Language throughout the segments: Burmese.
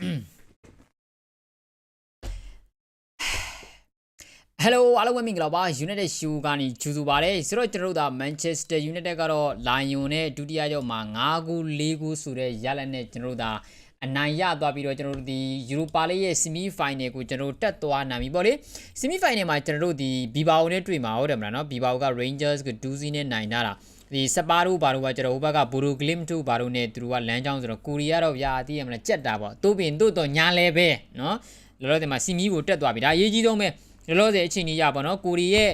ဟယ်လိုအားလုံးပဲမင်္ဂလာပါ United Show ကနေကြိုဆိုပါရစေဆိုတော့ကျွန်တော်တို့ဒါ Manchester United ကတော့ Lion နဲ့ဒုတိယကြောက်မှာ9ဂိုး4ဂိုးဆိုတဲ့ရလဒ်နဲ့ကျွန်တော်တို့ဒါအနိုင်ရသွားပြီးတော့ကျွန်တော်တို့ဒီ Europa League ရဲ့ semi final ကိုကျွန်တော်တို့တက်သွားနိုင်ပြီပေါ့လေ semi final မှာကျွန်တော်တို့ဒီ Bilbao နဲ့တွေ့မှာဟုတ်တယ်မလားနော် Bilbao က Rangers ကို2-0နဲ့နိုင်တာတာ ဒီစပါတို့ဘာတို့ကကျွန်တော်ဟိုဘက်က Bodo Glimt တို့ဘာတို့နဲ့သူတို့ကလမ်းကြောင်းဆိုတော့ကိုရီးယားတော့ဗျာသိရမလားကြက်တာပေါ့တိုးပင်တို့တော့ညာလဲပဲနော်လောလောဆယ်မှာ semi ကိုတက်သွားပြီဒါအရေးကြီးဆုံးပဲလောလောဆယ်အချိန်ကြီးရပါတော့ကိုရီရဲ့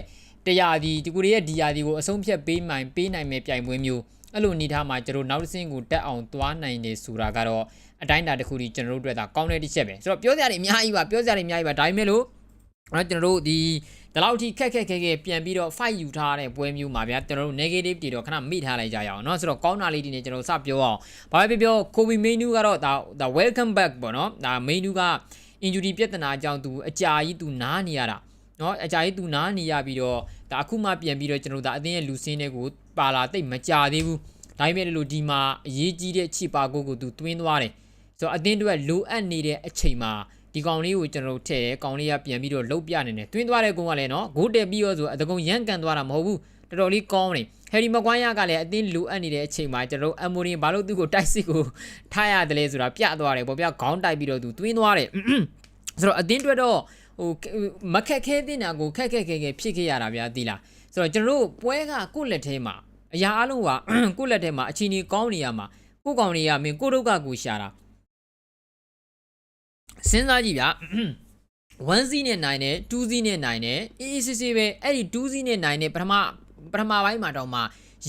တရားဒီဒီကိုရီရဲ့ဒီယာဒီကိုအဆုံးဖြတ်ပေးနိုင်ပေးနိုင်မဲ့ပြိုင်ပွဲမျိုးအဲ့လိုအနေထားမှာကျွန်တော်နောက်တစ်ဆင့်ကိုတက်အောင်သွားနိုင်တယ်ဆိုတာကတော့အတိုင်းအတာတစ်ခုဒီကျွန်တော်တို့အတွက်ဒါကောင်းတဲ့တစ်ချက်ပဲဆိုတော့ပြောစရာတွေအများကြီးပါပြောစရာတွေအများကြီးပါဒါပေမဲ့လို့ အဲ့တော့ကျွန်တော်တို့ဒီဒီလောက်ထိခက်ခက်ခဲခဲပြန်ပြီးတော့ fight ယူထားတဲ့ပွဲမျိုးမှာဗျာကျွန်တော်တို့ negative တွေတော့ခဏမိထားလိုက်ကြရအောင်เนาะဆိုတော့ကောင်းတာလေးတွေနဲ့ကျွန်တော်စပြောအောင်ဘာပဲပြောပြော Kobe Mainu ကတော့ဒါဒါ welcome back ပေါ့เนาะဒါ Mainu က injury ပြဿနာအကြောင်းသူအကြာကြီးသူနားနေရတာ เนาะအကြာကြီးသူနားနေရပြီးတော့ဒါအခုမှပြန်ပြီးတော့ကျွန်တော်တို့ဒါအသင်းရဲ့လူစင်းတွေကိုပါလာတိတ်မကြသေးဘူးဒါပေမဲ့လို့ဒီမှာအရေးကြီးတဲ့ချီပါကိုကိုသူတွင်းသွားတယ်ဆိုတော့အသင်းတွေလိုအပ်နေတဲ့အချိန်မှာ ဒီကောင်လေးကိုကျွန်တော်ထည့်တယ်ကောင်လေးကပြန်ပြီးတော့လှုပ်ပြနေတယ်တွင်းသွားတဲ့ကောင်ကလည်းနော်ဂိုးတက်ပြီးတော့ဆိုအတကုံရန်ကန်သွားတာမဟုတ်ဘူးတော်တော်လေးကောင်းတယ်ဟယ်ရီမကွိုင်းယာကလည်းအတင်းလိုအပ်နေတဲ့အချိန်မှာကျွန်တော်အမိုရင်ဘာလို့သူ့ကိုတိုက်စစ်ကိုထားရတယ်လဲဆိုတာပြသွားတယ်ပေါ့ဗျာခေါင်းတိုက်ပြီးတော့သူတွင်းသွားတယ်ဆိုတော့အတင်းတွေ့တော့ဟိုမခက်ခဲတဲ့နာကိုခက်ခက်ခဲခဲဖြစ်ခဲ့ရတာဗျာဒီလားဆိုတော့ကျွန်တော်တို့ပွဲကကိုယ့်လက်ထဲမှာအရာအလုံးကကိုယ့်လက်ထဲမှာအချိန်ကြီးကောင်းနေရမှာကိုယ့်ကောင်တွေကမင်းကိုယ့်ဒုက္ခကိုရှာတာ စဉ်းစားကြည့်ဗျာ1 C နဲ့နိုင်တယ်2 C နဲ့နိုင်တယ်အေးအေးဆေးဆေးပဲအဲ့ဒီ2 C နဲ့နိုင်တယ်ပထမပထမပိုင်းမှာတော့မှ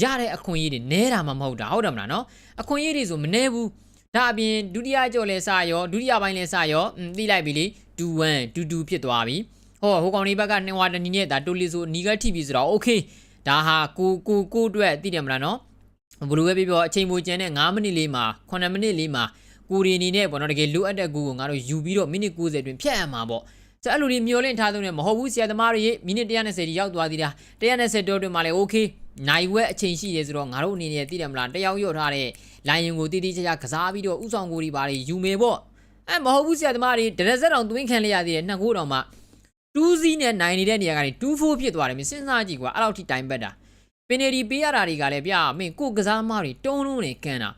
ရတဲ့အခွင့်အရေးတွေနဲတာမှမဟုတ်တာဟုတ်တယ်မလားနော်အခွင့်အရေးတွေဆိုမနဲဘူးဒါအပြင်ဒုတိယကြော်လဲစရောဒုတိယပိုင်းလဲစရောသိလိုက်ပြီလေ21 22ဖြစ်သွားပြီဟောဟိုကောင်ဒီဘက်ကနှဝတနီနဲ့ဒါတိုလီဆိုနီကထိပြီဆိုတော့ okay ဒါဟာကိုကိုကိုအတွက်သိတယ်မလားနော်ဘလူးပဲပြောပြောအချိန်ပိုကျန်တဲ့9မိနစ်လေးမှာ9မိနစ်လေးမှာ ကိုရီအနေနဲ့ပေါ့နော်တကယ်လိုအပ်တဲ့ကူကိုငါတို့ယူပြီးတော့မိနစ်90အတွင်းဖြတ်ရမှာပေါ့ဆိုအဲ့လိုဒီမျောလင့်ထားသုံးတယ်မဟုတ်ဘူးဆရာသမားတွေမိနစ်130ဒီရောက်သွားသေးတာ130တော့တွင်မှလည်း okay နိုင်ဝက်အချိန်ရှိတယ်ဆိုတော့ငါတို့အနေနဲ့သိတယ်မလားတယောက်ရော့ထားတဲ့လိုင်ယွန်ကိုတိတိကျကျကစားပြီးတော့ဥဆောင်ကိုဒီပါတွေယူမေပေါ့အဲမဟုတ်ဘူးဆရာသမားတွေဒရက်ဆက်တောင်သွင်းခံလိုက်ရသေးတယ်နှစ်ကိုတောင်မှ2စီးနဲ့နိုင်နေတဲ့နေရာကနေ24ဖြစ်သွားတယ်မင်းစဉ်းစားကြည့်ကွာအဲ့လောက်ထိတိုင်ပတ်တာပင်နေဒီပေးရတာတွေကလည်းဗျာမင်းကိုကစားမတွေတုံးလုံးနေကန်တာ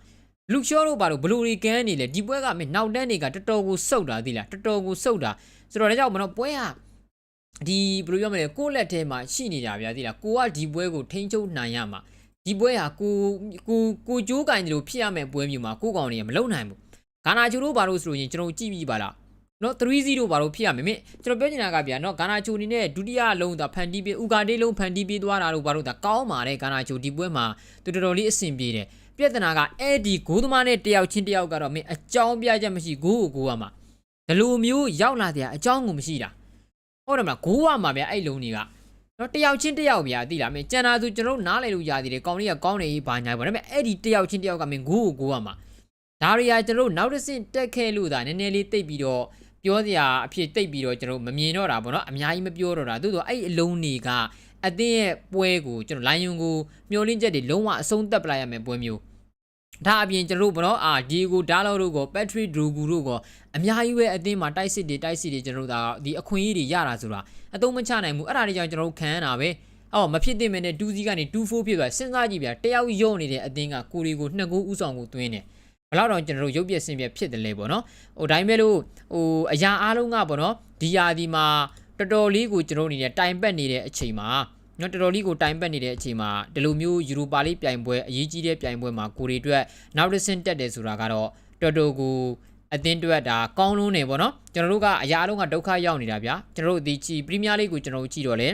လူချောတို့ဘာလို့ဘလူတွေကန်နေလဲဒီပွဲကမင်းနောက်တန်းတွေကတော်တော်ကိုစုတ်တာသိလားတော်တော်ကိုစုတ်တာဆိုတော့ဒါကြောင့်မနော်ပွဲကဒီဘယ်လိုပြောမလဲကိုယ့်လက်ထဲမှာရှိနေတာဗျာသိလားကိုကဒီပွဲကိုထိန်းချုပ်နိုင်ရမှာဒီပွဲဟာကိုကိုကိုကြိုးကင်တယ်လို့ဖြစ်ရမယ့်ပွဲမျိုးမှာကိုကောင်တွေကမလုံနိုင်ဘူးဂါနာချိုတို့ဘာလို့ဆိုလို့ရင်ကျွန်တော်ကြည့်ပြီးပါလားနော်3-0ဘာလို့ဖြစ်ရမလဲမင်းကျွန်တော်ပြောချင်တာကဗျာနော်ဂါနာချိုအနေနဲ့ဒုတိယလုံးသာဖန်တီးပြီးဥကာတေးလုံးဖန်တီးပြီးသွားတာလို့ဘာလို့ဒါကောင်းပါတယ်ဂါနာချိုဒီပွဲမှာသူတော်တော်လေးအဆင်ပြေတယ် ပြဿနာကအဲ့ဒီဂိုးသမားနဲ့တယောက်ချင်းတယောက်ကတော့မင်းအကြောင်းပြချက်မရှိဂိုးကိုဂိုးရမှာဒီလိုမျိုးရောက်လာတဲ့အကြောင်းကိုမရှိတာဟုတ်တယ်မလားဂိုးရမှာဗျာအဲ့လုံးတွေကနော်တယောက်ချင်းတယောက်ဗျာသိလားမင်းကျန်တာဆိုကျွန်တော်နားလည်လို့ရသေးတယ်ကောင်းလေးကကောင်းနေဘာညာပေါ့ဒါပေမဲ့အဲ့ဒီတယောက်ချင်းတယောက်ကမင်းဂိုးကိုဂိုးရမှာဒါတွေကကျွန်တော်နောက်တစ်ဆင့်တက်ခဲ့လို့ဒါနည်းနည်းလေးတိတ်ပြီးတော့ပြောစရာအဖြစ်တိတ်ပြီးတော့ကျွန်တော်မမြင်တော့တာပေါ့နော်အများကြီးမပြောတော့တာသို့တော့အဲ့အလုံးတွေကအတင်းရဲ့ပွဲကိုကျွန်တော်လိုင်းယွန်ကိုမျောလင်းချက်တွေလုံးဝအဆုံးသတ်ပလိုက်ရမယ်ပွဲမျိုး ဒါအပြင်ကျွန်တော်တို့ဘောနော်အာဒီဂိုဒါလောတို့ကိုပက်ထရစ်ဒရူဂူတို့ကိုအများကြီးပဲအတင်းမှာတိုက်စစ်တွေတိုက်စစ်တွေကျွန်တော်တို့ဒါဒီအခွင့်အရေးတွေရတာဆိုတာအသုံးမချနိုင်ဘူးအဲ့ဒါတွေကြောင့်ကျွန်တော်တို့ခံရတာပဲအော်မဖြစ်သင့်မနဲ့2စီးကနေ2-4ဖြစ်သွားစဉ်းစားကြည့်ဗျာတယောက်ယော့နေတဲ့အတင်းကကိုရီကိုနှစ်ကိုဥဆောင်ကိုသွင်းတယ်ဘလောက်တော့ကျွန်တော်တို့ရုပ်ပြက်ဆင်ပြက်ဖြစ်တယ်လေပေါ့နော်ဟိုဒါပေမဲ့လို့ဟိုအရာအားလုံးကပေါ့နော်ဒီယာဒီမှာတော်တော်လေးကိုကျွန်တော်အနေနဲ့တိုင်ပတ်နေတဲ့အချိန်မှာ နော်တော်တော်လေးကိုတိုင်ပတ်နေတဲ့အချိန်မှာဒီလိုမျိုးယူရိုပါလိပြိုင်ပွဲအရေးကြီးတဲ့ပြိုင်ပွဲမှာကိုရီအတွက်နောက်တစ်ဆင့်တက်တယ်ဆိုတာကတော့တော်တော်ကိုအသင်းအတွက်ဒါကောင်းလုံးနေပေါ့နော်ကျွန်တော်တို့ကအရာအလုံးကဒုက္ခရောက်နေတာဗျာကျွန်တော်တို့ဒီချီပရီးမီးယားလိကိုကျွန်တော်တို့ကြည့်တော့လေ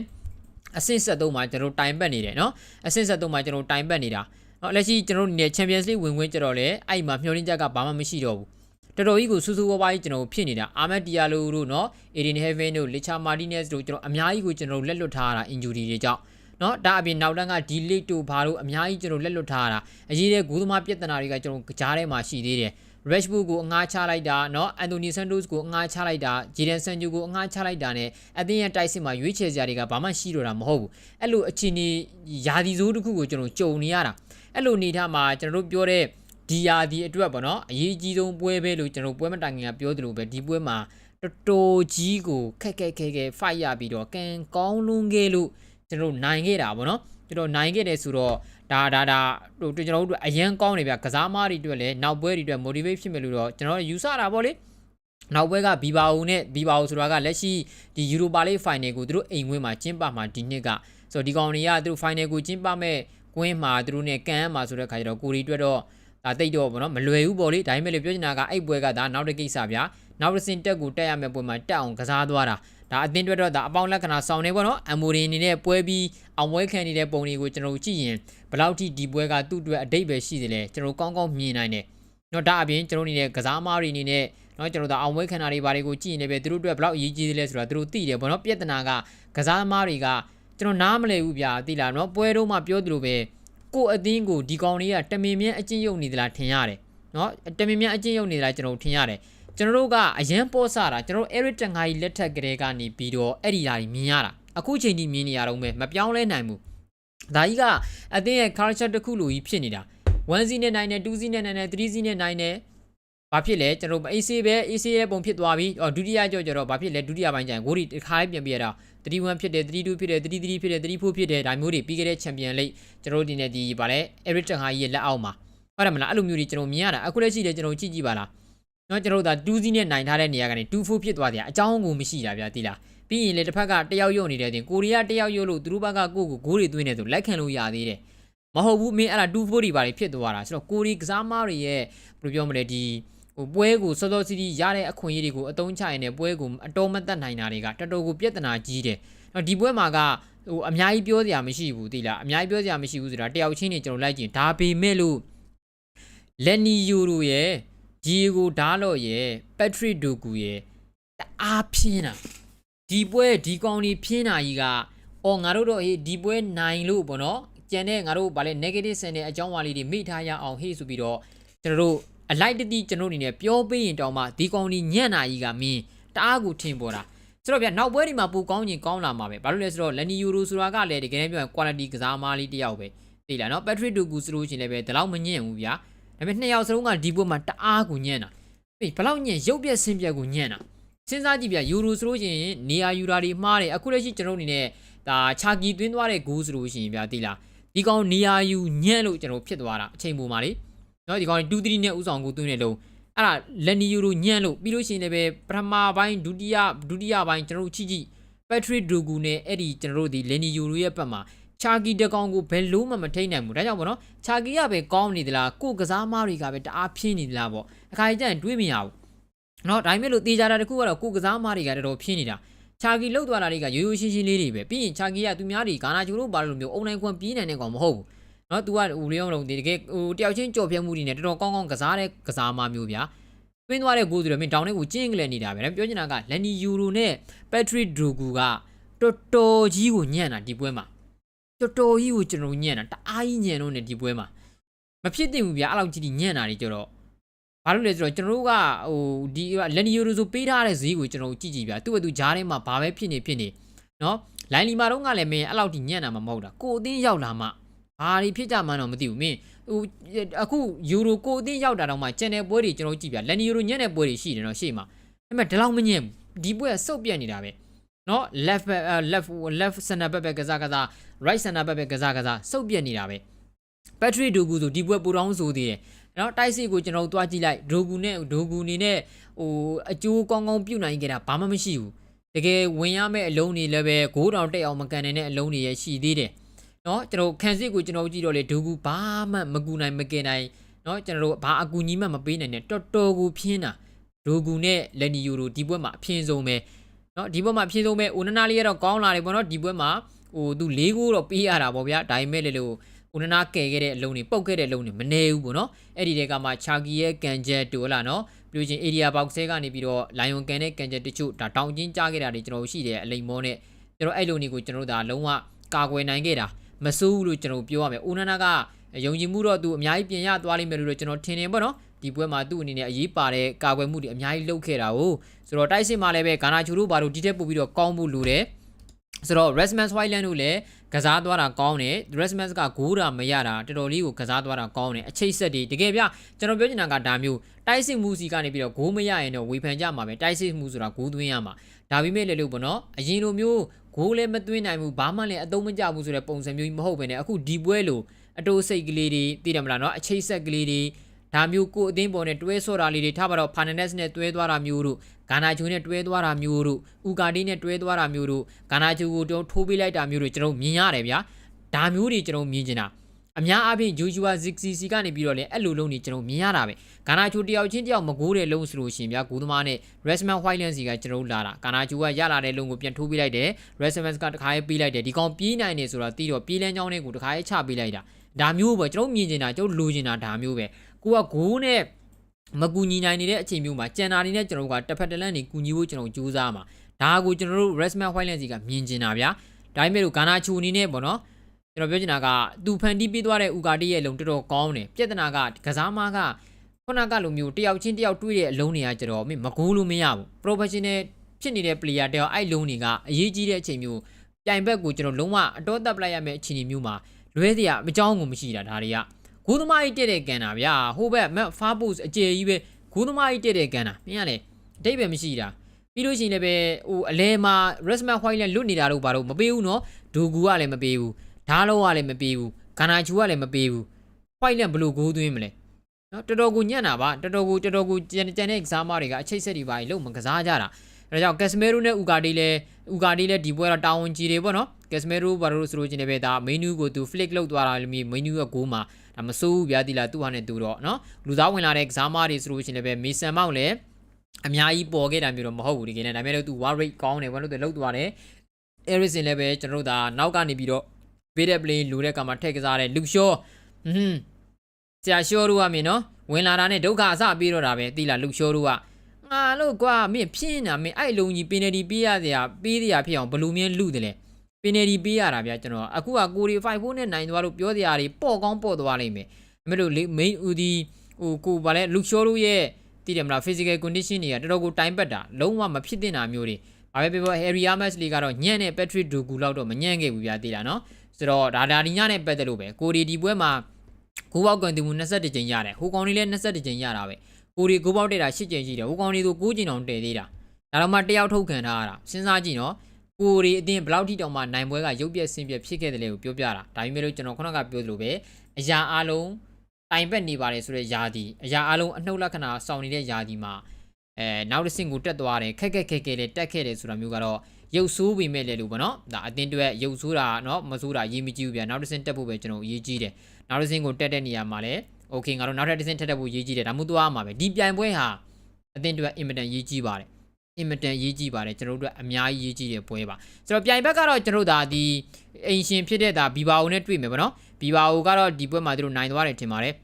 အဆင့်73မှာကျွန်တော်တို့တိုင်ပတ်နေတယ်နော်အဆင့်73မှာကျွန်တော်တို့တိုင်ပတ်နေတာနော်လက်ရှိကျွန်တော်တို့နေ Champions League ဝင်ဝင်ကြတော့လေအဲ့မှာမျှော်လင့်ချက်ကဘာမှမရှိတော့ဘူး တော်တော်ကြီးကိုစူးစူးဝါးဝါးကြီးကျွန်တော်ဖြစ်နေတာအာမက်တီယာလိုတို့နော်အေဒင်ဟေဗင်တို့လီချာမာတီနက်စ်တို့ကျွန်တော်အများကြီးကိုကျွန်တော်လက်လွတ်ထားရတာ injury တွေကြောင့်နော်ဒါအပြင်နောက်တန်းကဒီလိတ်တို့ဘာလို့အများကြီးကျွန်တော်လက်လွတ်ထားရတာအရေးတဲ့ဂိုးသမားပြဿနာတွေကကျွန်တော်ကြားထဲမှာရှိသေးတယ် Rashford ကိုအငှားချလိုက်တာเนาะ Anthony Santos ကိုအငှားချလိုက်တာ Jadon Sancho ကိုအငှားချလိုက်တာ ਨੇ အသင်းရဲ့တိုက်စစ်မှာရွေးချယ်စရာတွေကဘာမှရှိတော့တာမဟုတ်ဘူးအဲ့လိုအခြေအနေယာဒီဆိုးတစ်ခုကိုကျွန်တော်ကြုံနေရတာအဲ့လိုအနေထားမှာကျွန်တော်တို့ပြောတဲ့ ဒီယာဒီအတွက်ပေါ့နော်အရေးကြီးဆုံးပွဲပဲလို့ကျွန်တော်ပွဲမတိုင်ခင်ကပြောသလိုပဲဒီပွဲမှာတော်တော်ကြီးကိုခက်ခက်ခဲခဲ fight ရပြီးတော့ကန်ကောင်းလွန်းခဲ့လို့ကျွန်တော်နိုင်ခဲ့တာပေါ့နော်ကျွန်တော်နိုင်ခဲ့တယ်ဆိုတော့ဒါဒါဒါဟိုကျွန်တော်တို့အရန်ကောင်းနေဗျကစားမားတွေအတွက်လည်းနောက်ပွဲတွေအတွက် motivate ဖြစ်မယ်လို့တော့ကျွန်တော်ယူဆတာပေါ့လေနောက်ပွဲကဘီဘာအိုနဲ့ဘီဘာအိုဆိုတာကလက်ရှိဒီယူရိုပါလိဖိုင်နယ်ကိုသူတို့အိမ်ဝင်းမှာကျင်းပမှာဒီနှစ်ကဆိုတော့ဒီကောင်တွေကသူတို့ဖိုင်နယ်ကိုကျင်းပမဲ့ကွင်းမှာသူတို့နဲ့ကန်ရမှာဆိုတဲ့ခါကျတော့ကိုရီအတွက်တော့ ဒါတိတ်တော့ဗောနော်မလွယ်ဘူးပေါ့လေဒါပေမဲ့လေပြောချင်တာကအဲ့ပွဲကဒါနောက်တစ်ကိစ္စဗျာနောက်တစ်စင်တက်ကိုတက်ရမယ့်ပွဲမှာတက်အောင်ကစားသွားတာဒါအတင်းတွက်တော့ဒါအပေါင်းလက္ခဏာဆောင်နေဗောနော်အမိုရီအနေနဲ့ပွဲပြီးအောင်ပွဲခံနေတဲ့ပုံတွေကိုကျွန်တော်တို့ကြည့်ရင်ဘယ်လောက်ထိဒီပွဲကသူ့အတွက်အတိတ်ပဲရှိတယ်လေကျွန်တော်ကောင်းကောင်းမြင်နိုင်တယ်နော်ဒါအပြင်ကျွန်တော်အနေနဲ့ကစားမားတွေအနေနဲ့နော်ကျွန်တော်တို့အောင်ပွဲခံတာတွေဘာတွေကိုကြည့်ရင်လည်းပဲသူတို့အတွက်ဘယ်လောက်အရေးကြီးသလဲဆိုတာသူတို့သိတယ်ဗောနော်ပြဿနာကကစားမားတွေကကျွန်တော်နားမလည်ဘူးဗျာသိလားနော်ပွဲတော့မှပြောသလိုပဲ ကို့အသင်းကိုဒီကောင်တွေကတမင်မြန်းအကျင့်ရုပ်နေသလားထင်ရတယ်နော်တမင်မြန်းအကျင့်ရုပ်နေသလားကျွန်တော်ထင်ရတယ်ကျွန်တော်တို့ကအရန်ပေါ်ဆတာကျွန်တော်တို့ Eric တန်ငါကြီးလက်ထက်ကလေးကနေပြီးတော့အဲ့ဒီဓာတ်ကြီးမြင်ရတာအခုချိန်ကြီးမြင်နေရတော့မယ်မပြောင်းလဲနိုင်ဘူးဒါကြီးကအသင်းရဲ့ culture တစ်ခုလိုကြီးဖြစ်နေတာ1 C နဲ့9နဲ့2 C နဲ့9နဲ့3 C နဲ့9နဲ့ ဘာဖြစ်လဲကျွန်တော် AC ပဲ AC ရဲ့ပုံဖြစ်သွားပြီအော်ဒုတိယကြော့ကြတော့ဘာဖြစ်လဲဒုတိယပိုင်းကျရင်ဂိုးဒီတစ်ခါလေးပြန်ပြရတာ3-1ဖြစ်တယ်3-2ဖြစ်တယ်3-3ဖြစ်တယ်3-4ဖြစ်တယ်ဒါမျိုးတွေပြီးခဲ့တဲ့ချန်ပီယံလိကျွန်တော်တို့ဒီနေ့ဒီဗာလဲ Eric တန်ဟာကြီးရဲ့လက်အောက်မှာဟုတ်တယ်မလားအဲ့လိုမျိုးတွေကျွန်တော်မြင်ရတာအခုလက်ရှိလည်းကျွန်တော်ကြည့်ကြည့်ပါလားနော်ကျွန်တော်တို့ဒါ2စီးနဲ့နိုင်ထားတဲ့နေရာကနေ2-4ဖြစ်သွားတယ်အကြောင်းကိုမရှိတာဗျာတိလားပြီးရင်လေတစ်ဖက်ကတယောက်ရုံနေတဲ့တင်ကိုရီးယားတယောက်ရုံလို့သူတို့ဘက်ကကိုယ့်ကိုဂိုးတွေသွင်းနေဆိုလက်ခံလို့ရသေးတယ်မဟုတ်ဘူးမင်းအဲ့ဒါ2-4တွေပါတွေဖြစ်သွားတာဆိုတော့ကိုရီကစားမားတွေရဲ့ဘယ်လိုပြောမလဲဒီ ဟိုပွဲကိုစောစောစီးစီးရတဲ့အခွင့်အရေးတွေကိုအတုံးချရင်လည်းပွဲကိုအတော်မတက်နိုင်တာတွေကတော်တော်ကိုပြဿနာကြီးတယ်တော့ဒီပွဲမှာကဟိုအများကြီးပြောစရာမရှိဘူးတိလားအများကြီးပြောစရာမရှိဘူးဆိုတာတယောက်ချင်းနေကျွန်တော်လိုက်ကြည့်ဒါပေမဲ့လို့လက်နီယိုရိုရဲ့ဂျီဂိုဒါးလော့ရဲ့ပက်ထရစ်ဒိုကူရဲ့တအားပြင်းတာဒီပွဲဒီကောင်ကြီးပြင်းတာကြီးကအော်ငါတို့တော့ဟေးဒီပွဲနိုင်လို့ပေါ့နော်ကြံတဲ့ငါတို့ဗာလဲ negative ဆန်တဲ့အကြောင်းအရာလေးတွေမိထားရအောင်ဟေးဆိုပြီးတော့ကျွန်တော်တို့ အလိုက်တတိကျွန်တော်အနေနဲ့ပြောပေးရင်တောင်မှဒီကောင်ကြီးညံ့နာကြီးကမင်းတအားကိုထင်ပေါ်တာဆိုတော့ဗျနောက်ပွဲဒီမှာပူကောင်းရင်ကောင်းလာမှာပဲဘာလို့လဲဆိုတော့လန်နီယူရိုဆိုတာကလည်းတကယ်တမ်းပြောရင် quality ကစားမားလေးတစ်ယောက်ပဲသိလားနော် Patrick Doku ဆိုလို့ရှိရင်လည်းပဲဒီလောက်မညံ့ဘူးဗျာဒါပေမဲ့နှစ်ယောက်စလုံးကဒီပွဲမှာတအားကိုညံ့တာပြီးဘလောက်ညံ့ရုပ်ပြက်ဆင်းပြက်ကိုညံ့တာစဉ်းစားကြည့်ဗျယူရိုဆိုလို့ရှိရင်နေရာယူရာတွေမှားတယ်အခုလက်ရှိကျွန်တော်အနေနဲ့ဒါချာကီသွင်းသွားတဲ့ဂိုးဆိုလို့ရှိရင်ဗျာသိလားဒီကောင်နေရာယူညံ့လို့ကျွန်တော်ဖြစ်သွားတာအချိန်ပုံမှာလေ နော်ဒီကောင်2 3နဲ့ဥဆောင်ကိုသွင်းနေလို့အဲ့ဒါလက်နီယူရိုညံ့လို့ပြီးလို့ရှိရင်လည်းပဲပထမပိုင်းဒုတိယဒုတိယပိုင်းကျွန်တော်တို့ကြည့်ကြည့် Patrick Dogu နဲ့အဲ့ဒီကျွန်တော်တို့ဒီ Lenny Yoro ရဲ့ဘက်မှာချာကီတကောင်ကိုဘယ်လို့မှမထိန်နိုင်ဘူးဒါကြောင့်ပေါ့နော်ချာကီကပဲကောင်းနေသလားကိုကစားမားတွေကပဲတအားဖြင်းနေသလားပေါ့အခါကြီးကျရင်တွေးမရဘူးနော်ဒါပေမဲ့လို့တေးကြတာတခုကတော့ကိုကစားမားတွေကတော်တော်ဖြင်းနေတာချာကီလှုပ်သွားတာတွေကရိုးရိုးရှင်းရှင်းလေးတွေပဲပြီးရင်ချာကီကသူများတွေဂါနာချိုတို့ပါလို့မျိုးအုံနိုင်ခွန်ပြေးနိုင်တဲ့ကောင်မဟုတ်ဘူး နော် तू ကဟိုလျောင်းလုံးတကယ်ဟိုတယောက်ချင်းကြော်ပြတ်မှုတွေနဲ့တော်တော်ကောင်းကောင်းကစားတဲ့ကစားမားမျိုးဗျာတွင်းသွားတဲ့ဂိုးဆိုတော့မင်းတောင်းတဲ့ကိုကျင်းကလေးနေတာပဲပြောချင်တာကလန်နီယူရိုနဲ့ပက်ထရစ်ဒရူဂူကတော်တော်ကြီးကိုညံ့တာဒီပွဲမှာတော်တော်ကြီးကိုကျွန်တော်ညံ့တာတအားကြီးညံ့တော့နေဒီပွဲမှာမဖြစ်သင့်ဘူးဗျာအဲ့လောက်ကြီးညံ့တာတွေကြတော့ဘာလို့လဲဆိုတော့ကျွန်တော်တို့ကဟိုဒီလန်နီယူရိုဆိုပေးထားတဲ့ဈေးကိုကျွန်တော်ကြည့်ကြည့်ဗျာသူ့ဘသူဂျားထဲမှာဘာပဲဖြစ်နေဖြစ်နေနော်လိုင်းလီမာတော့ကလည်းမင်းအဲ့လောက်ကြီးညံ့တာမှမဟုတ်တာကိုအသိရောက်လာမှ ဘာတွေဖြစ်ကြမှန်းတော့မသိဘူးမင်းဟိုအခုယူရိုကိုအသိရောက်တာတော့မှကျန်တဲ့ပွဲတွေကျွန်တော်ကြည့်ဗျာလန်နီယူရိုညံ့တဲ့ပွဲတွေရှိတယ်နော်ရှေ့မှာအဲ့မဲ့ဒီလောက်မညံ့ဘူးဒီပွဲကစုပ်ပြတ်နေတာပဲနော် left back left left center back ပဲကစားကစား right center back ပဲကစားကစားစုပ်ပြတ်နေတာပဲ Patrick Dogu ဆိုဒီပွဲပူတောင်းဆိုသေးတယ်နော်တိုက်စစ်ကိုကျွန်တော်တို့တွားကြည့်လိုက် Dogu နဲ့ Dogu အနေနဲ့ဟိုအကျိုးကောင်းကောင်းပြုတ်နိုင်ကြတာဘာမှမရှိဘူးတကယ်ဝင်ရမယ့်အလုံးတွေလည်းပဲဂိုးတောင်တက်အောင်မကန်နိုင်တဲ့အလုံးတွေရရှိသေးတယ် နော်ကျွန်တော်ခံစစ်ကိုကျွန်တော်ကြည့်တော့လေ Dogu ဘာမှမကူနိုင်မကင်နိုင်နော်ကျွန်တော်တို့ဘာအကူညီမှမပေးနိုင်နဲ့တော်တော်ကိုဖြင်းတာ Dogu နဲ့ Lenny Yoro ဒီပွဲမှာအဖြင်းဆုံးပဲနော်ဒီပွဲမှာအဖြင်းဆုံးပဲအိုနနာလေးကတော့ကောင်းလာတယ်ပေါ့နော်ဒီပွဲမှာဟိုသူ၄ဂိုးတော့ပေးရတာပေါ့ဗျာဒါပေမဲ့လေလို့ဦးနနာကယ်ခဲ့တဲ့အလုံးတွေပုတ်ခဲ့တဲ့အလုံးတွေမနေဘူးပေါ့နော်အဲ့ဒီတဲကမှချာကီရဲ့ကန်ချက်တူဟလာနော်ပြီးလို့ချင်း area box ဆဲကနေပြီးတော့ lion ကန်တဲ့ကန်ချက်တချို့ဒါတောင်ချင်းကြားခဲ့တာတွေကျွန်တော်ရှိတယ်အလိမ်မောနဲ့ကျွန်တော်အဲ့လိုနေကိုကျွန်တော်ဒါလုံးဝကာကွယ်နိုင်ခဲ့တာ မစိုးဘူးလို့ကျွန်တော်ပြောရမယ်ဦးနနာကယုံကြည်မှုတော့သူအများကြီးပြင်ရသွားလိမ့်မယ်လို့ကျွန်တော်ထင်တယ်ပေါ့နော်ဒီပွဲမှာသူ့အနေနဲ့အရေးပါတဲ့ကာကွယ်မှုတွေအများကြီးလုပ်ခဲ့တာကိုဆိုတော့တိုက်စစ်မှာလည်းပဲဂါနာချူတို့ဘာလို့ဒီထက်ပို့ပြီးတော့ကောင်းဖို့လိုတယ်ဆိုတော့ Resman Swiland တို့လည်းကကစားသွားတာကောင်းတယ် Resmas ကဂိုးတာမရတာတော်တော်လေးကိုကစားသွားတာကောင်းတယ်အချိတ်ဆက်တွေတကယ်ပြကျွန်တော်ပြောချင်တာကဒါမျိုးတိုက်စစ်မှုစီကနေပြီးတော့ဂိုးမရရင်တော့ဝေဖန်ကြမှာပဲတိုက်စစ်မှုဆိုတာဂိုးသွင်းရမှာဒါပေမဲ့လည်းလို့ပေါ့နော်အရင်လိုမျိုး ဂိုးလည်းမသွင်းနိုင်ဘူးဘာမှလည်းအသုံးမကျဘူးဆိုတဲ့ပုံစံမျိုးကြီးမဟုတ်ဘဲနဲ့အခုဒီပွဲလိုအတိုးစိတ်ကလေးတွေသိတယ်မလားနော်အချိတ်ဆက်ကလေးတွေဒါမျိုးကိုအသင်းပေါ်နဲ့တွဲဆော့တာလေးတွေထားပါတော့ Fernandes နဲ့တွဲသွားတာမျိုးတို့ဂါနာဂျူနဲ့တွဲသွားတာမျိုးတို့ဥကာဒီနဲ့တွဲသွားတာမျိုးတို့ဂါနာဂျူကိုတုံးထိုးပေးလိုက်တာမျိုးတို့ကျွန်တော်မြင်ရတယ်ဗျာဒါမျိုးတွေကျွန်တော်မြင်နေတာ အများအားဖြင့်ဂျူဂျူဝါဇစ်စီစီကနေပြီးတော့လည်းအဲ့လိုလုံးနေကျွန်တော်မြင်ရတာပဲဂါနာဂျူတယောက်ချင်းတယောက်မကိုးတဲ့လုံးဆိုလို့ရှိရင်ဗျာဂူသမားနဲ့ Resman Whiteland စီကကျွန်တော်လာတာဂါနာဂျူကရလာတဲ့လုံးကိုပြန်ထိုးပေးလိုက်တယ် Resman ကတခါရေးပေးလိုက်တယ်ဒီကောင်ပြေးနိုင်နေဆိုတော့တီးတော့ပြေးလန်းချောင်းတွေကိုတခါရေးချပေးလိုက်တာဒါမျိုးပဲကျွန်တော်မြင်နေတာကျွန်တော်လိုချင်တာဒါမျိုးပဲကိုကဂိုးနဲ့မကူညီနိုင်နေတဲ့အချိန်မျိုးမှာကြံတာနေနဲ့ကျွန်တော်ကတစ်ဖက်တစ်လန့်နေကူညီဖို့ကျွန်တော်ကြိုးစားမှာဒါကိုကျွန်တော်တို့ Resman Whiteland စီကမြင်ချင်တာဗျာဒါပေမဲ့လို့ဂါနာချူအနေနဲ့ပေါ့နော် ကျွန်တော်ပြောချင်တာကသူဖန်တီးပေးသွားတဲ့ဥကာတီရဲ့လုံတော်တော်ကောင်းတယ်ပြဿနာကကစားမားကခုနကလိုမျိုးတယောက်ချင်းတယောက်တွေ့တဲ့အလုံးတွေကကျတော့မကူးလို့မရဘူး professional ဖြစ်နေတဲ့ player တယောက်အဲ့လုံးတွေကအရေးကြီးတဲ့အချိန်မျိုးပြိုင်ဘက်ကိုကျွန်တော်လုံးဝအတော့တက်ပလိုက်ရမယ့်အခြေအနေမျိုးမှာလွဲစရာအကြောင်းကိုမရှိတာဒါတွေကဂူသမားကြီးတက်တဲ့ကန်တာဗျာဟိုဘက် map far post အကျယ်ကြီးပဲဂူသမားကြီးတက်တဲ့ကန်တာမြင်ရလေအတိတ်ပဲမရှိတာပြီးလို့ရှိရင်လည်းပဲဟိုအလဲမှာ resmat white နဲ့လွတ်နေတာတော့ဘာလို့မပေးဘူးနော်ဒူကူကလည်းမပေးဘူး ဓာတ်လုံးကလည်းမပေးဘူးဂါနာချူကလည်းမပေးဘူး white လည်းဘလို့ဂိုးသွင်းမလဲနော်တော်တော်ကိုညံ့တာပါတော်တော်ကိုတော်တော်ကိုကျန်ကျန်တဲ့ exam တွေကအချိတ်ဆက်တွေပါလို့မကစားကြတာအဲဒါကြောင့် Casemiro နဲ့ Ugarte လည်း Ugarte လည်းဒီပွဲတော့တာဝန်ကြီးတယ်ပေါ့နော် Casemiro ဘာလို့ဆိုလို့ချင်းလည်းပဲဒါ menu ကိုသူ flick လုပ်သွားတာလို့မျိုး menu ကဂိုးမှာဒါမစိုးဘူးဗျာဒီလားသူ့ဟာနဲ့သူတော့နော်လူသားဝင်လာတဲ့ exam တွေဆိုလို့ချင်းလည်းပဲ Mason Mount လည်းအများကြီးပေါ်ခဲ့တာမျိုးတော့မဟုတ်ဘူးဒီကိန်းနဲ့ဒါပေမဲ့လို့သူ war rate ကောင်းတယ်ဘာလို့သူလောက်သွားတယ် Eriksen လည်းပဲကျွန်တော်တို့ဒါနောက်ကနေပြီးတော့ ပေးတဲ့ play လူတဲ့ကမှာထည့်ကစားတဲ့လူရှောဟွန်းဆရာရှောတို့ကမင်းနော်ဝင်လာတာနဲ့ဒုက္ခအစပေးတော့တာပဲတိလာလူရှောတို့ကငါလို့ကွာမင်းဖြင်းနေတာမင်းအဲ့လုံးကြီးပင်နယ်ဒီပေးရစရာပေးစရာဖြစ်အောင်ဘလူးမြင်းလူတယ်လေပင်နယ်ဒီပေးရတာဗျာကျွန်တော်အခုကကိုရီ54နဲ့နိုင်သွားလို့ပြောစရာတွေပေါ့ကောင်းပေါ့သွားလိမ့်မယ်မင်းတို့ main ဦးဒီဟိုကိုဗာလဲလူရှောတို့ရဲ့တည်တယ်မလား physical condition တွေကတော်တော်ကိုတိုင်းပတ်တာလုံးဝမဖြစ်တင်တာမျိုးတွေဘာပဲပြောပြော Harry Amos လေးကတော့ညံ့တဲ့ Patrick Dogu လောက်တော့မညံ့ခဲ့ဘူးဗျာတိလာနော် ဆိုတော့ဒါဒါဒီညနဲ့ပတ်သက်လို့ပဲကိုဒီဒီပွဲမှာဂိုးပေါက်ကန်တူမှု21ကြိမ်ရတယ်ဟိုကောင်လေးလည်း21ကြိမ်ရတာပဲကိုဒီဂိုးပေါက်တက်တာ10ကြိမ်ရှိတယ်ဟိုကောင်လေးဆို9ကြိမ်တောင်တည်သေးတာဒါတော့မှတယောက်ထုတ်ခံထားရတာစဉ်းစားကြည့်နော်ကိုဒီအတင်းဘလောက်ထိတောင်မှနိုင်ပွဲကရုပ်ပြက်ဆင်းပြက်ဖြစ်ခဲ့တယ်လေကိုပြောပြတာဒါပေမဲ့လို့ကျွန်တော်ခုနကပြောသလိုပဲအရာအလုံးတိုင်ပက်နေပါတယ်ဆိုတဲ့ယာဒီအရာအလုံးအနှုတ်လက္ခဏာစောင့်နေတဲ့ယာဒီမှာအဲနောက်တစ်ဆင့်ကိုတက်သွားတယ်ခက်ခက်ခဲခဲလေးတက်ခဲ့တယ်ဆိုတာမျိုးကတော့ ရုပ်ဆိုးပေမဲ့လည်းလို့ပေါ့နော်ဒါအတင်းတွဲရုပ်ဆိုးတာเนาะမဆိုးတာရေးမကြည့်ဘူးဗျာနောက်တစ်ဆင့်တက်ဖို့ပဲကျွန်တော်အရေးကြီးတယ်နောက်တစ်ဆင့်ကိုတက်တဲ့နေရာမှာလည်းโอเคငါတို့နောက်ထပ်တစ်ဆင့်ထက်တက်ဖို့ရေးကြီးတယ်ဒါမှမဟုတ်သွားမှာပဲဒီပြိုင်ပွဲဟာအတင်းတွဲအင်မတန်ရေးကြီးပါတယ်အင်မတန်ရေးကြီးပါတယ်ကျွန်တော်တို့အများကြီးရေးကြီးတဲ့ပွဲပါဆိုတော့ပြိုင်ဘက်ကတော့ကျွန်တော်ဒါဒီအင်ရှင်ဖြစ်တဲ့ဒါဘီဘာအိုနဲ့တွေ့မယ်ပေါ့နော်ဘီဘာအိုကတော့ဒီပွဲမှာသူတို့နိုင်သွားတယ်ထင်ပါတယ်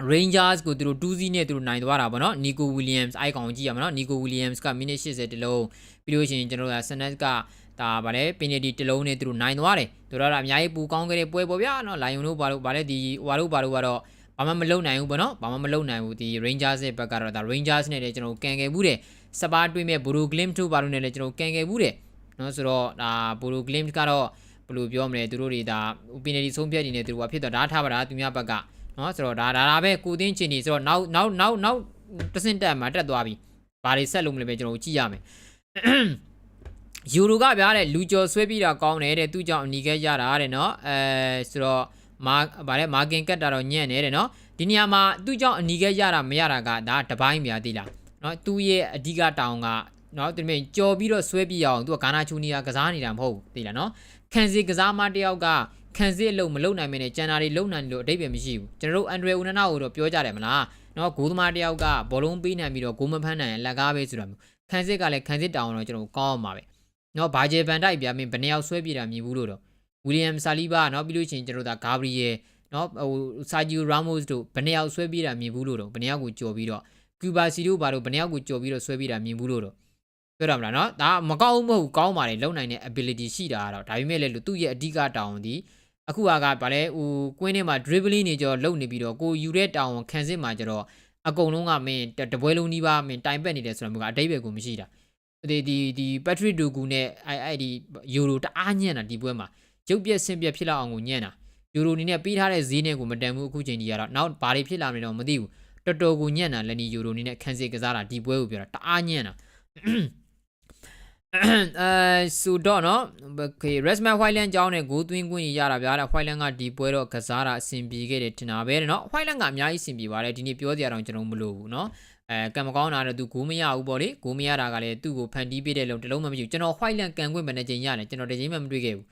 Rangers ကိုသူတို့2-0နဲ့သူတို့နိုင်သွားတာပေါ့နော် Nico Williams အိုက်ကောင်ကြည့်ရမှာနော် Nico Williams ကမိနစ်80တလုံးပြီးလို့ရှိရင်ကျွန်တော်တို့က Sanet ကဒါဗါလဲ penalty တလုံးနဲ့သူတို့နိုင်သွားတယ်သူတို့ကအများကြီးပူကောင်းခဲ့တဲ့ပွဲပေါ့ဗျာနော် Lion တို့ဘာလို့ဗါလဲဒီဟွာတို့ဘာလို့ကတော့ဘာမှမလုပ်နိုင်ဘူးပေါ့နော်ဘာမှမလုပ်နိုင်ဘူးဒီ Rangers ရဲ့ဘက်ကတော့ဒါ Rangers နဲ့လည်းကျွန်တော်ကန်ခဲ့ဘူးတယ်စပါးတွေ့မဲ့ Buru Glimt တို့ဘာလို့နဲ့လည်းကျွန်တော်ကန်ခဲ့ဘူးတယ်နော်ဆိုတော့ဒါ Buru Glimt ကတော့ဘယ်လိုပြောမလဲသူတို့တွေဒါ penalty ဆုံးဖြတ်နေတယ်သူတို့ကဖြစ်တော့ဒါထားပါတာသူများဘက်က နော်ဆိုတော့ဒါဒါဒါပဲကိုသိန်းချင်နေဆိုတော့နောက်နောက်နောက်နောက်တစင်တက်မှာတက်သွားပြီဘာတွေဆက်လို့မလဲပဲကျွန်တော်ကြည့်ရမယ်ယူရိုကဗျာတဲ့လူကျော်ဆွဲပြီးတာကောင်းတယ်တဲ့သူကြောင့်အနီးကဲရတာတဲ့နော်အဲဆိုတော့မာဗါလဲမာကင်ကတ်တာတော့ညံ့နေတယ်နော်ဒီနေရာမှာသူကြောင့်အနီးကဲရတာမရတာကဒါတပိုင်းများသိလားနော်သူရဲ့အဓိကတောင်ကနော်သူမြင်ကြော်ပြီးတော့ဆွဲပြီးအောင်သူကဂါနာချူနီယာကစားနေတာမဟုတ်ဘူးသိလားနော်ခံစီကစားမတယောက်က ခံစစ်အလုပ်မလုပ်နိုင်မနဲ့ကျန်တာတွေလုပ်နိုင်လို့အတိတ်ပဲမရှိဘူးကျွန်တော်တို့အန်ဒရီဦးနနာကိုတော့ပြောကြတယ်မလားနော်ဂိုးသမားတယောက်ကဘောလုံးပေးနိုင်ပြီးတော့ဂိုးမဖမ်းနိုင်ရင်လက်ကားပဲဆိုတာမျိုးခံစစ်ကလည်းခံစစ်တောင်းတော့ကျွန်တော်ကောင်းအောင်ပါပဲနော်ဘာဂျေဗန်တိုက်ပြမင်းဘယ်နှယောက်ဆွဲပြေတာမြင်ဘူးလို့တော့ဝီလီယမ်ဆာလီဘာနော်ပြီးလို့ရှိရင်ကျွန်တော်တို့ကဂါဘရီယယ်နော်ဟိုဆာဂျီယိုရာမို့စ်တို့ဘယ်နှယောက်ဆွဲပြေတာမြင်ဘူးလို့တော့ဘယ်နှယောက်ကိုကြော်ပြီးတော့ကျူဘာစီတို့ဘာတို့ဘယ်နှယောက်ကိုကြော်ပြီးတော့ဆွဲပြေတာမြင်ဘူးလို့တော့ပြောရမလားနော်ဒါမကောင်းဘူးမဟုတ်ကောင်းပါတယ်လုံနိုင်တဲ့ ability ရှိတာကတော့ဒါပေမဲ့လည်းသူ့ရဲ့အဓိကတောင်းဒီ အခုကကဗာလဲဟိုကွင်းထဲမှာ dribbling နေကြတော့လုံနေပြီးတော့ကိုယူတဲ့တောင်ခံစစ်မှာကြတော့အကုန်လုံးကမင်းတပွဲလုံးကြီးပါမင်းတိုင်ပက်နေတယ်ဆိုတော့မျိုးကအတိတ်ပဲကိုမရှိတာဒီဒီဒီ Patrick Dogu နဲ့အဲ့အဲ့ဒီယူရိုတအားညံ့တာဒီပွဲမှာရုပ်ပြက်ဆင့်ပြက်ဖြစ်လာအောင်ကိုညံ့တာယူရိုအနေနဲ့ပေးထားတဲ့ဈေးနဲ့ကိုမတန်ဘူးအခုချိန်ကြီးကတော့နောက်ဘာတွေဖြစ်လာမလဲတော့မသိဘူးတော်တော်ကိုညံ့တာလက်နီယူရိုအနေနဲ့ခန်းစစ်ကစားတာဒီပွဲကိုပြောတာတအားညံ့တာ အဲဆိုတော့နော်ခေ Resman Whiteland ကြောင်းနဲ့ဂိုးသွင်းခွင့်ရတာဗျာတဲ့ Whiteland ကဒီပွဲတော့ကစားတာအဆင်ပြေခဲ့တယ်ထင်တာပဲတဲ့နော် Whiteland ကအများကြီးအဆင်ပြေပါတယ်ဒီနေ့ပြောစရာတော့ကျွန်တော်မလိုဘူးနော်အဲကံမကောင်းတာတော့သူဂိုးမရဘူးပေါ့လေဂိုးမရတာကလည်းသူ့ကိုဖန်တီးပေးတဲ့လုံတလုံးမှမရှိဘူးကျွန်တော် Whiteland ကန်ခွင့်မနေချိန်ရတယ်ကျွန်တော်တချိန်မှမတွေ့ခဲ့ဘူး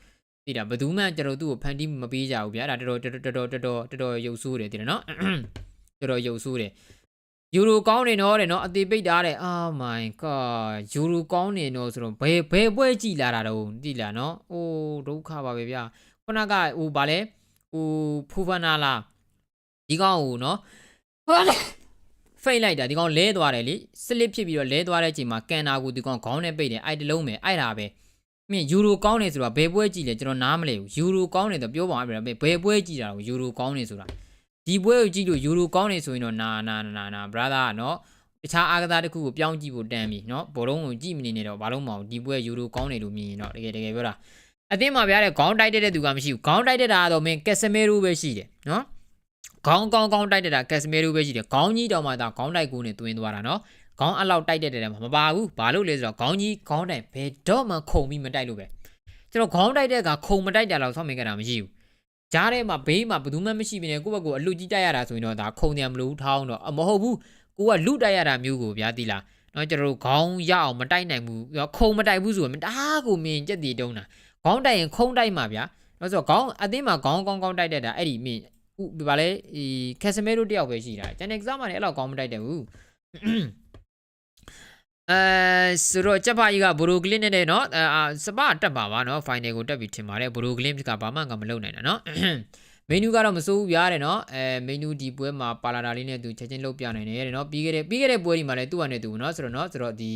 သိတာဘယ်သူမှကျွန်တော်သူ့ကိုဖန်တီးမပေးကြဘူးဗျာဒါတော်တော်တော်တော်တော်တော်တော်ရုပ်ဆိုးတယ်သိတယ်နော်တော်တော်ရုပ်ဆိုးတယ် ယူရိုကောင်းနေတော့တဲ့နော်အသေးပိတ်တာတဲ့ oh my god ယူရိုကောင်းနေတော့ဆိုတော့ဘယ်ဘယ်ပွဲကြည်လာတာတော့တိလာနော်အိုးဒုက္ခပါပဲဗျာခုနကဟိုဗာလဲဟိုဖူဖနာလာဒီကောင်ဟိုနော်ဖိတ်လိုက်တာဒီကောင်လဲသွားတယ်လေစလစ်ဖြစ်ပြီးတော့လဲသွားတဲ့အချိန်မှာကန်နာကိုဒီကောင်ခေါင်းနဲ့ပိတ်တယ်အဲ့တလုံးပဲအဲ့ဒါပဲမင်းယူရိုကောင်းနေဆိုတော့ဘယ်ပွဲကြည်လဲကျွန်တော်နားမလဲဘူးယူရိုကောင်းနေတော့ပြောပါဦးဗျာဘယ်ပွဲကြည်တာတော့ယူရိုကောင်းနေဆိုတာ ဒီပွဲကိုကြည့်လို့ယူရိုကောင်းနေဆိုရင်တော့နာနာနာနာ brother ကနော်တခြားအားကစားတစ်ခုကိုပြောင်းကြည့်ဖို့တန်ပြီနော်ဘောလုံးကိုကြည့်မနေနဲ့တော့ဘာလို့မအောင်ဒီပွဲယူရိုကောင်းနေလို့မြင်ရင်တော့တကယ်တကယ်ပြောတာအသင်းမှာဗျာတဲ့ခေါင်းတိုက်တဲ့သူကမရှိဘူးခေါင်းတိုက်တဲ့တာကတော့မင်းကက်စမဲရိုးပဲရှိတယ်နော်ခေါင်းကောင်းကောင်းတိုက်တဲ့တာကက်စမဲရိုးပဲရှိတယ်ခေါင်းကြီးတောင်မှသာခေါင်းတိုက်ကိုနဲ့တွင်းသွားတာနော်ခေါင်းအလောက်တိုက်တဲ့တဲ့မှာမပါဘူးဘာလို့လဲဆိုတော့ခေါင်းကြီးခေါင်းတိုင်ဘယ်တော့မှခုံပြီးမတိုက်လို့ပဲကျွန်တော်ခေါင်းတိုက်တဲ့ကခုံမတိုက်ကြတော့ဆောက်မိခဲ့တာမရှိဘူး ကြားထဲမှာဘေးမှာဘယ်သူမှမရှိဘဲနဲ့ကိုယ့်ဘက်ကိုအလူကြီးတိုက်ရတာဆိုရင်တော့ဒါခုံတယ်မလို့ထောင်းတော့အမဟုတ်ဘူးကိုကလူတိုက်ရတာမျိုးကိုဗျာတိလားနော်ကျွန်တော်တို့ခေါင်းရအောင်မတိုက်နိုင်ဘူးခုံမတိုက်ဘူးဆိုရင်ဒါကိုမင်းကြက်တီတုံးတာခေါင်းတိုက်ရင်ခုံတိုက်မှာဗျာနော်ဆိုတော့ခေါင်းအသင်းမှာခေါင်းကောင်းကောင်းတိုက်တတ်တာအဲ့ဒီမင်းဥဗာလဲဒီကက်စမဲတို့တယောက်ပဲရှိတာကျန်တဲ့ကစားမှလည်းအဲ့လောက်ကောင်းမတိုက်တတ်ဘူး အဲဆိုတော့ချက်ပါကြီးကဘရိုဂလင်းနဲ့နော်အာစပတက်ပါပါနော် final ကိုတက်ပြီးထင်ပါတယ်ဘရိုဂလင်းကဘာမှငါမလုပ်နိုင်တာနော်မင်းနူးကတော့မစိုးဘူးပြားတယ်နော်အဲမင်းနူးဒီပွဲမှာပါလာတာလေးနဲ့သူချက်ချင်းလုတ်ပြနိုင်တယ်တဲ့နော်ပြီးခဲ့တဲ့ပြီးခဲ့တဲ့ပွဲဒီမှာလည်းသူ့အနေနဲ့သူနော်ဆိုတော့နော်ဆိုတော့ဒီ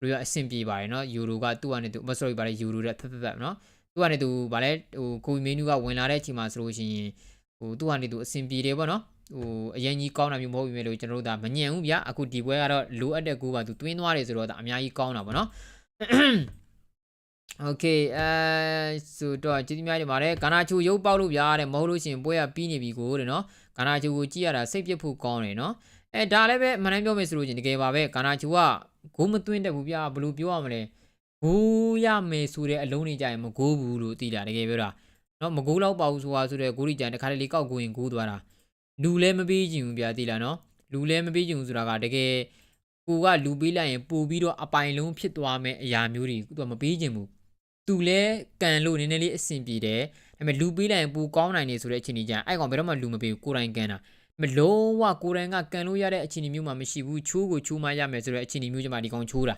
ဘရိုရအဆင်ပြေပါတယ်နော်ယူရိုကသူ့အနေနဲ့သူ sorry ပါတယ်ယူရိုတဲ့ဖက်ဖက်ဖက်နော်သူ့အနေနဲ့သူဗာလဲဟိုကိုမင်းနူးကဝင်လာတဲ့အချိန်မှာဆိုလို့ရှိရင်ဟိုသူ့အနေနဲ့သူအဆင်ပြေတယ်ပေါ့နော် ဟိုအရင်ကြီးကောင်းတာမျိုးမဟုတ်ဘူးမြေလို့ကျွန်တော်တို့ဒါမညံဘူးဗျအခုဒီပွဲကတော့လိုအပ်တဲ့ကိုကသူတွင်းသွားတယ်ဆိုတော့ဒါအများကြီးကောင်းတာပေါ့နော် โอเคအဲဆိုတော့ကျေးဇူးများတင်ပါတယ်ကာနာချူရုပ်ပေါက်လို့ပြားတဲ့မဟုတ်လို့ရှိရင်ပွဲကပြီးနေပြီကိုတဲ့နော်ကာနာချူကိုကြည့်ရတာစိတ်ပြစ်ဖို့ကောင်းတယ်နော်အဲဒါလည်းပဲအမှန်တမ်းပြောမယ်ဆိုလို့ချင်းတကယ်ပါပဲကာနာချူကဂိုးမသွင်းတတ်ဘူးဗျာဘယ်လိုပြောရမလဲဂိုးရမယ်ဆိုတဲ့အလုံးနေကြရင်မဂိုးဘူးလို့သိတာတကယ်ပြောတာနော်မဂိုးတော့ပါဘူးဆိုတာဆိုတဲ့ဂိုးကြီးကြရင်တခါတလေကောက်ကိုရင်ဂိုးသွားတာ လူလည်းမပေးချင်ဘူးဗျာသိလားနော်လူလည်းမပေးချင်ဘူးဆိုတာကတကယ်ကိုကလူပေးလိုက်ရင်ပို့ပြီးတော့အပိုင်လုံးဖြစ်သွားမယ်အရာမျိုးတွေသူကမပေးချင်ဘူးသူလဲကန်လို့နည်းနည်းလေးအဆင်ပြေတယ်ဒါပေမဲ့လူပေးလိုက်ရင်ပူကောင်းနိုင်နေဆိုတဲ့အခြေအနေကြအဲ့ကောင်ဘယ်တော့မှလူမပေးဘူးကိုယ်တိုင်ကန်တာမလုံးဝကိုယ်တိုင်ကကန်လို့ရတဲ့အခြေအနေမျိုးမှမရှိဘူးချိုးကိုချိုးမှရမယ်ဆိုတဲ့အခြေအနေမျိုးကြမှာဒီကောင်ချိုးတာ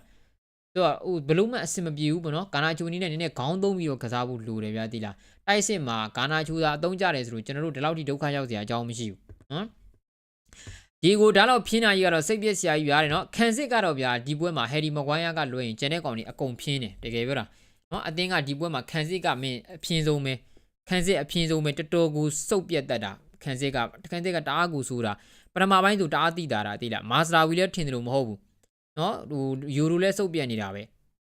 သူကဟိုဘလုံးမအဆင်မပြေဘူးပေါ့နော်ကာနာချိုနီးနဲ့နည်းနည်းခေါင်းသုံးပြီးတော့ကစားဖို့လိုတယ်ဗျာတိလားတိုက်စစ်မှာကာနာချိုသာအသုံးကြတယ်ဆိုလို့ကျွန်တော်တို့ဒီလောက်ထိဒုက္ခရောက်စရာအကြောင်းမရှိဘူးနော်ဒီကိုဒါတော့ဖြင်းနာကြီးကတော့စိတ်ပြက်စရာကြီးရတယ်နော်ခံစစ်ကတော့ဗျာဒီပွဲမှာဟယ်ရီမကွိုင်းယာကလွှဲရင်ကျန်တဲ့ကောင်တွေအကုန်ဖြင်းတယ်တကယ်ပြောတာနော်အတင်းကဒီပွဲမှာခံစစ်ကမင်းအပြင်းဆုံးပဲခံစစ်အပြင်းဆုံးပဲတော်တော်ကိုစုပ်ပြတ်တတ်တာခံစစ်ကခံစစ်ကတအားကိုဆိုတာပထမပိုင်းဆိုတအားတိတာတာတိလားမာစတာဝီလည်းထင်တယ်လို့မဟုတ်ဘူး နော်ဟိုယူရိုလည်းစုပ်ပြတ်နေတာပဲ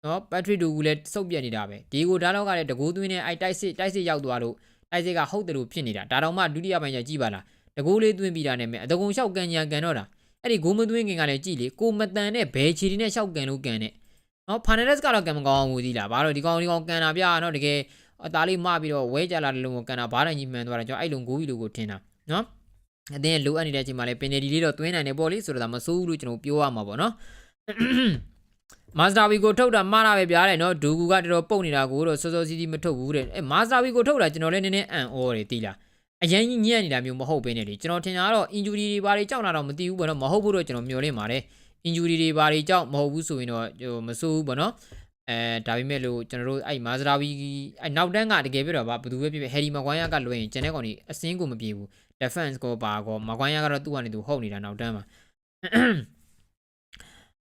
နော်ပက်ထရစ်ဒူကူလည်းစုပ်ပြတ်နေတာပဲဒီကိုဒါတော့ကလည်းတကိုးသွင်းနဲ့အဲတိုက်စစ်တိုက်စစ်ရောက်သွားလို့တိုက်စစ်ကဟုတ်တယ်လို့ဖြစ်နေတာဒါတော့မှဒုတိယပိုင်းကျကြည့်ပါလားတကိုးလေးသွင်းပြီးတာနဲ့မယ်အတကုံလျှောက်ကန်ညာကန်တော့တာအဲ့ဒီဂိုးမသွင်းခင်ကလည်းကြည့်လေကိုမတန်နဲ့ဘဲချီဒီနဲ့လျှောက်ကန်လို့ကန်နဲ့နော်ဖာနယ်လက်စ်ကတော့ကံမကောင်းဘူးသီးလားဘာလို့ဒီကောင်ဒီကောင်ကန်တာဗျာနော်တကယ်အသားလေးမပြီးတော့ဝဲကြလာတယ်လို့ကန်တာဘားတိုင်းကြီးမှန်သွားတယ်ကျွန်တော်အဲ့လုံကိုကြီးလို့ကိုထင်တာနော်အတင်းလိုအပ်နေတဲ့အချိန်မှာလည်းပင်နယ်ဒီလေးတော့တွင်းနိုင်တယ်ပေါ့လေဆိုတော့ဒါမစိုးဘူးလို့ကျွန်တော်ပြောရမှာပေါ့နော် မာစတာဝီကိုထုတ်တာမှားတာပဲဗျာတဲ့နော်ဒူကူကတော်တော်ပုတ်နေတာကိုတော့စောစောစီးစီးမထုတ်ဘူးတဲ့အဲမာစတာဝီကိုထုတ်တာကျွန်တော်လည်းနည်းနည်းအံ့ဩတယ်တီးလားအရင်ကြီးညံ့နေတာမျိုးမဟုတ်ဘဲနဲ့လေကျွန်တော်ထင်တာကတော့ injury တွေဘာတွေကြောက်လာတော့မသိဘူးပေါ့နော်မဟုတ်ဘူးတော့ကျွန်တော်မျှော်လင့်ပါတယ် injury တွေဘာတွေကြောက်မဟုတ်ဘူးဆိုရင်တော့ဟိုမစိုးဘူးပေါ့နော်အဲဒါပေမဲ့လို့ကျွန်တော်တို့အဲ့မာဇရာဝီအဲ့နောက်တန်းကတကယ်ပြတော့ဗာဘယ်သူပဲဖြစ်ဖြစ်ဟယ်ရီမကွိုင်းယာကလွှဲရင်ကျန်တဲ့ကောင်ကြီးအစင်းကိုမပြေဘူး defense ကိုပါကောမကွိုင်းယာကတော့သူ့ကနေသူဟုတ်နေတာနောက်တန်းမှာ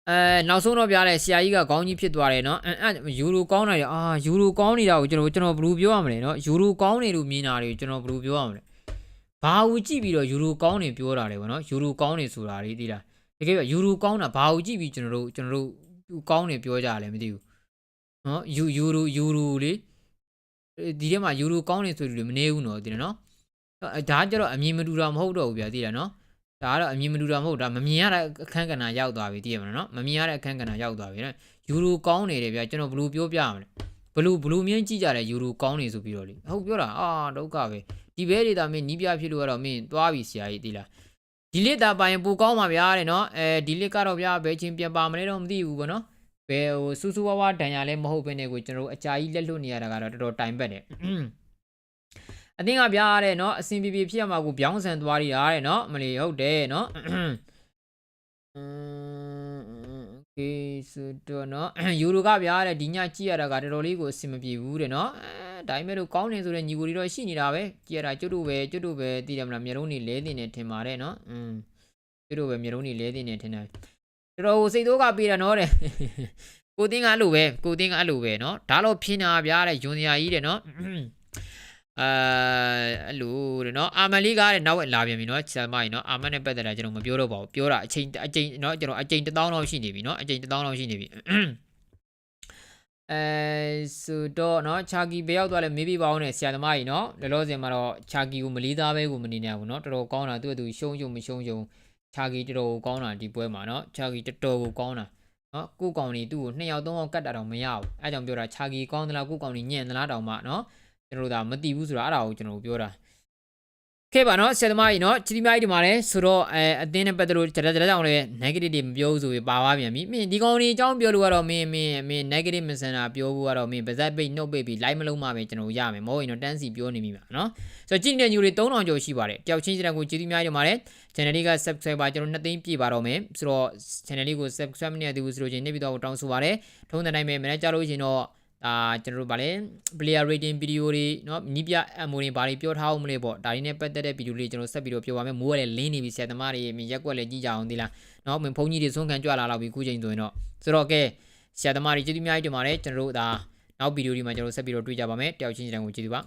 အဲနောက်ဆုံးတော့ပြရဲဆရာကြီးကခေါင်းကြီးဖြစ်သွားတယ်နော်အဲအဲယူရိုကောင်းတာရအာယူရိုကောင်းနေတာကိုကျွန်တော်ကျွန်တော်ဘယ်လိုပြောရမလဲနော်ယူရိုကောင်းနေလို့မြင်တာတွေကျွန်တော်ဘယ်လိုပြောရမလဲဘာကိုကြည့်ပြီးတော့ယူရိုကောင်းနေပြောတာလေဗောနော်ယူရိုကောင်းနေဆိုတာလေးသိလားတကယ်ပြောယူရိုကောင်းတာဘာကိုကြည့်ပြီးကျွန်တော်တို့ကျွန်တော်တို့သူကောင်းနေပြောကြရလဲမသိဘူးနော်ယူယူရိုယူရိုလေဒီထဲမှာယူရိုကောင်းနေဆိုလူတွေမနေဘူးနော်ဒီနော်ဒါကြတော့အမြင်မတူတာမဟုတ်တော့ဘူးဗျာသိလားနော် ဒါကတော့အမြင်မတူတာမဟုတ်ဒါမမြင်ရတဲ့အခန်းကဏ္ဍရောက်သွားပြီသိရမလားနော်မမြင်ရတဲ့အခန်းကဏ္ဍရောက်သွားပြီနော်ယူရိုကောင်းနေတယ်ဗျာကျွန်တော်ဘယ်လိုပြောပြရမလဲဘယ်လိုဘယ်လိုမြင်ကြည့်ကြတယ်ယူရိုကောင်းနေဆိုပြီးတော့လေဟုတ်ပြောတာအာဒုက္ခပဲဒီဘဲဒေတာမင်းနီးပြဖြစ်လို့ကတော့မင်းသွားပြီဆရာကြီးသိလားဒီလစ်တာပိုင်ပိုကောင်းပါဗျာတဲ့နော်အဲဒီလစ်ကတော့ဗျာဘယ်ချင်းပြန်ပါမလဲတော့မသိဘူးပေါ့နော်ဘယ်ဟိုစူးစူးဝါးဝါဒဏ်ရလဲမဟုတ်ဘဲနဲ့ကိုကျွန်တော်တို့အကြာကြီးလက်လွတ်နေရတာကတော့တော်တော်တိုင်ပတ်တယ် အတင်းကပြားတဲ့เนาะအစင်ပြေပြေဖြစ်ရမှာကိုပြောင်းဆန်သွားရတာတဲ့เนาะမလီဟုတ်တယ်เนาะอืมโอเคဆိုတော့เนาะယူရိုကပြားတဲ့ဒီညကြည့်ရတာကတော်တော်လေးကိုအဆင်မပြေဘူးတဲ့เนาะအဲဒါပေမဲ့လို့ကောင်းနေဆိုတဲ့ညီကိုတွေတော့ရှိနေတာပဲကြည့်ရတာကျွတ်တို့ပဲကျွတ်တို့ပဲသိတယ်မလားမျိုးလုံးနေလဲတင်နေထင်ပါတယ်เนาะอืมကျွတ်တို့ပဲမျိုးလုံးနေလဲတင်နေထင်တယ် တော်တော်စိတ်တော့ကပေးတာနော်တဲ့ကိုတင်းကအဲ့လိုပဲကိုတင်းကအဲ့လိုပဲเนาะဒါတော့ဖြင်းတာဗျာတဲ့ယွန်စရာကြီးတဲ့เนาะ အာအဲ့လိုတဲ့เนาะအာမန်လေးကတဲ့နောက်ဝက်လာပြန်ပြီเนาะဆရာမကြီးเนาะအာမန်နဲ့ပတ်သက်တာကျွန်တော်မပြောတော့ပါဘူးပြောတာအချိန်အချိန်เนาะကျွန်တော်အချိန်1000လောက်ရှိနေပြီเนาะအချိန်1000လောက်ရှိနေပြီအဲဆိုတော့เนาะချာကီဘယ်ရောက်သွားလဲမေးပြပါဦးနဲ့ဆရာသမားကြီးเนาะလောလောဆယ်မှာတော့ချာကီကိုမလေးသားပဲကိုမနေနိုင်ဘူးเนาะတော်တော်ကောင်းတာသူ့အတူရှုံးရှုံးမရှုံးရှုံး ချာဂီတော်တော်ကောင်းတာဒီပွဲမှာเนาะချာဂီတော်တော်ကိုကောင်းတာเนาะကိုကောင်နေသူ့ကို2ယောက်3ယောက်ကတ်တာတော့မရဘူးအဲကြောင့်ပြောတာချာဂီကောင်းသလားကိုကောင်နေညံ့သလားတောင်မှเนาะ ကျွန်တော်တို့ဒါမသိဘူးဆိုတာအဲ့ဒါကိုကျွန်တော်ပြောတာခဲ့ပါနော်ဆရာသမားကြီးနော်ချီတီမကြီးဒီမှာလဲဆိုတော့အဲအသင်းနဲ့ပတ်သက်လို့ကြက်ကြက်ကြောင်လည်း negative တွေမပြောဘူးဆိုပြီးပါသွားပြန်ပြီမင်းဒီကောင်တွေအကြောင်းပြောလို့ကတော့မင်းမင်းမင်း negative messenger ပြောဘူးကတော့မင်းပါဇက်ပိတ်နှုတ်ပိတ်ပြီး live မလုံးမှပဲကျွန်တော်ရမယ်မဟုတ်ရင်တော့တန်းစီပြောနေမိပါနော်ဆိုတော့ကြည့်နေတဲ့ညူတွေ3000ကျော်ရှိပါတယ်ပျောက်ချင်းစတဲ့ကိုချီတီမကြီးဒီမှာလဲ channel လေးက subscribe ပါကျွန်တော်နှစ်သိန်းပြည့်ပါတော့မယ်ဆိုတော့ channel လေးကို subscribe မနေရသေးဘူးဆိုလို့ချင်းနေပြီးတော့တောင်းဆိုပါတယ်ထုံးတဲ့တိုင်းပဲမနေ့ကြလို့ရှင်တော့ ဒါကျွန်တော်တို့ဗာလဲ player rating video တွေเนาะနီးပြအမိုတွေဘာတွေပြောထားအောင်မလဲပေါ့ဒါတွေနဲ့ပတ်သက်တဲ့ video လေးကျွန်တော်ဆက်ပြီးတော့ပြောပါမယ်မိုးရလည်းလင်းနေပြီဆရာသမားတွေမြင်ရက်ကွက်လည်းကြည့်ကြအောင်ဒီလားเนาะမင်းဖုန်းကြီးတွေဆုံးခံကြွလာတော့ပြီခုချိန်ဆိုရင်တော့ဆိုတော့ကဲဆရာသမားတွေကျေးဇူးအများကြီးတင်ပါတယ်ကျွန်တော်တို့ဒါနောက် video ဒီမှာကျွန်တော်ဆက်ပြီးတော့တွေ့ကြပါမယ်တယောက်ချင်းချင်းတန်းကိုကျေးဇူးပါ